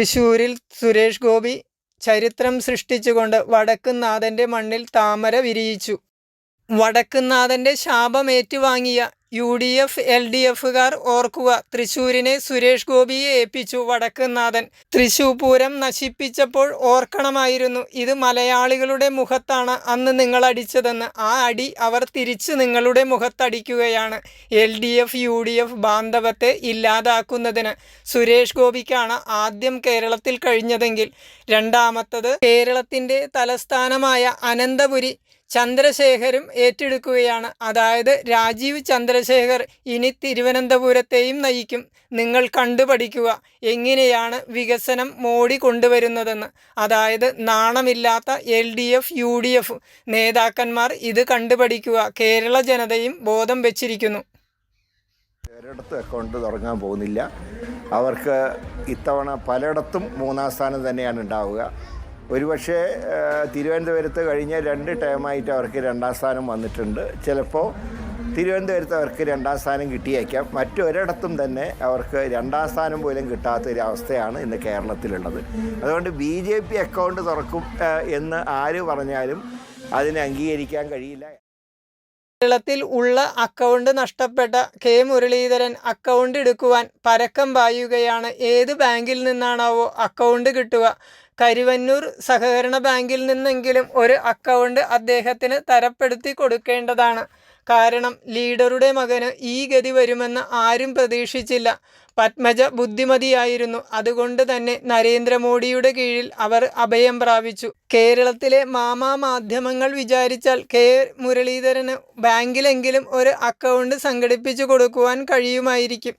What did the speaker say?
തൃശൂരിൽ സുരേഷ് ഗോപി ചരിത്രം സൃഷ്ടിച്ചുകൊണ്ട് വടക്കുംനാഥന്റെ മണ്ണിൽ താമര വിരിയിച്ചു. വടക്കുംനാഥന്റെ ശാപം ഏറ്റുവാങ്ങിയ U D F L D എഫുകാർ ഓർക്കുക തൃശൂരിനെ സുരേഷ് ഗോപിയെ ഏൽപ്പിച്ചു വടക്കുംനാഥൻ തൃശൂർ പൂരം നശിപ്പിച്ചപ്പോൾ ഓർക്കണമായിരുന്നു ഇത് മലയാളികളുടെ മുഖത്താണ്. അന്ന് നിങ്ങൾ അടിച്ചതെന്ന് ആ അടി അവർ തിരിച്ച് നിങ്ങളുടെ മുഖത്തടിക്കുകയാണ്. L D F U D F ബാന്ധവത്തെ ഇല്ലാതാക്കുന്നതിന് സുരേഷ് ഗോപിക്കാണ് ആദ്യം കേരളത്തിൽ കഴിഞ്ഞതെങ്കിൽ. രണ്ടാമത്തത് കേരളത്തിന്റെ തലസ്ഥാനമായ അനന്തപുരി. ചന്ദ്രശേഖരും ഏറ്റെടുക്കുകയാണ്. അതായത് രാജീവ് ചന്ദ്രശേഖർ ഇനി തിരുവനന്തപുരത്തെയും നയിക്കും. നിങ്ങൾ കണ്ടുപഠിക്കുക എങ്ങനെയാണ് വികസനം മോടി കൊണ്ടുവരുന്നതെന്ന്. അതായത് നാണമില്ലാത്ത L D F U D F നേതാക്കന്മാർ ഇത് കണ്ടുപഠിക്കുക കേരള ജനതയും ബോധം വെച്ചിരിക്കുന്നു. ഒരിടത്തും അക്കൗണ്ട് തുടങ്ങാൻ പോകുന്നില്ല. അവർക്ക് ഇത്തവണ പലയിടത്തും മൂന്നാം സ്ഥാനം തന്നെയാണ് ഉണ്ടാവുക. ഒരുപക്ഷെ തിരുവനന്തപുരത്ത് കഴിഞ്ഞ രണ്ട് ടൈമായിട്ട് അവർക്ക് രണ്ടാം സ്ഥാനം വന്നിട്ടുണ്ട്. ചിലപ്പോൾ തിരുവനന്തപുരത്ത് അവർക്ക് രണ്ടാം സ്ഥാനം കിട്ടിയേക്കാം. മറ്റൊരിടത്തും തന്നെ അവർക്ക് രണ്ടാം സ്ഥാനം പോലും കിട്ടാത്ത ഒരു അവസ്ഥയാണ് ഇന്ന് കേരളത്തിലുള്ളത്. അതുകൊണ്ട് ബി ജെ പി അക്കൗണ്ട് തുറക്കും എന്ന് ആര് പറഞ്ഞാലും അതിനെ അംഗീകരിക്കാൻ കഴിയില്ല. കേരളത്തിൽ ഉള്ള അക്കൗണ്ട് നഷ്ടപ്പെട്ട കെ മുരളീധരൻ അക്കൗണ്ട് എടുക്കുവാൻ പരക്കം പായുകയാണ്. ഏത് ബാങ്കിൽ നിന്നാണാവോ അക്കൗണ്ട് കിട്ടുക? കരുവന്നൂർ സഹകരണ ബാങ്കിൽ നിന്നെങ്കിലും ഒരു അക്കൗണ്ട് അദ്ദേഹത്തിന് തരപ്പെടുത്തി കൊടുക്കേണ്ടതാണ്. കാരണം ലീഡറുടെ മകന് ഈ ഗതി വരുമെന്ന് ആരും പ്രതീക്ഷിച്ചില്ല. പത്മജ ബുദ്ധിമതിയായിരുന്നു. അതുകൊണ്ട് തന്നെ നരേന്ദ്രമോദിയുടെ കീഴിൽ അവർ അഭയം പ്രാപിച്ചു. കേരളത്തിലെ മാമാ മാധ്യമങ്ങൾ വിചാരിച്ചാൽ കെ. മുരളീധരന് ബാങ്കിലെങ്കിലും ഒരു അക്കൗണ്ട് സംഘടിപ്പിച്ചു കൊടുക്കുവാൻ കഴിയുമായിരിക്കും.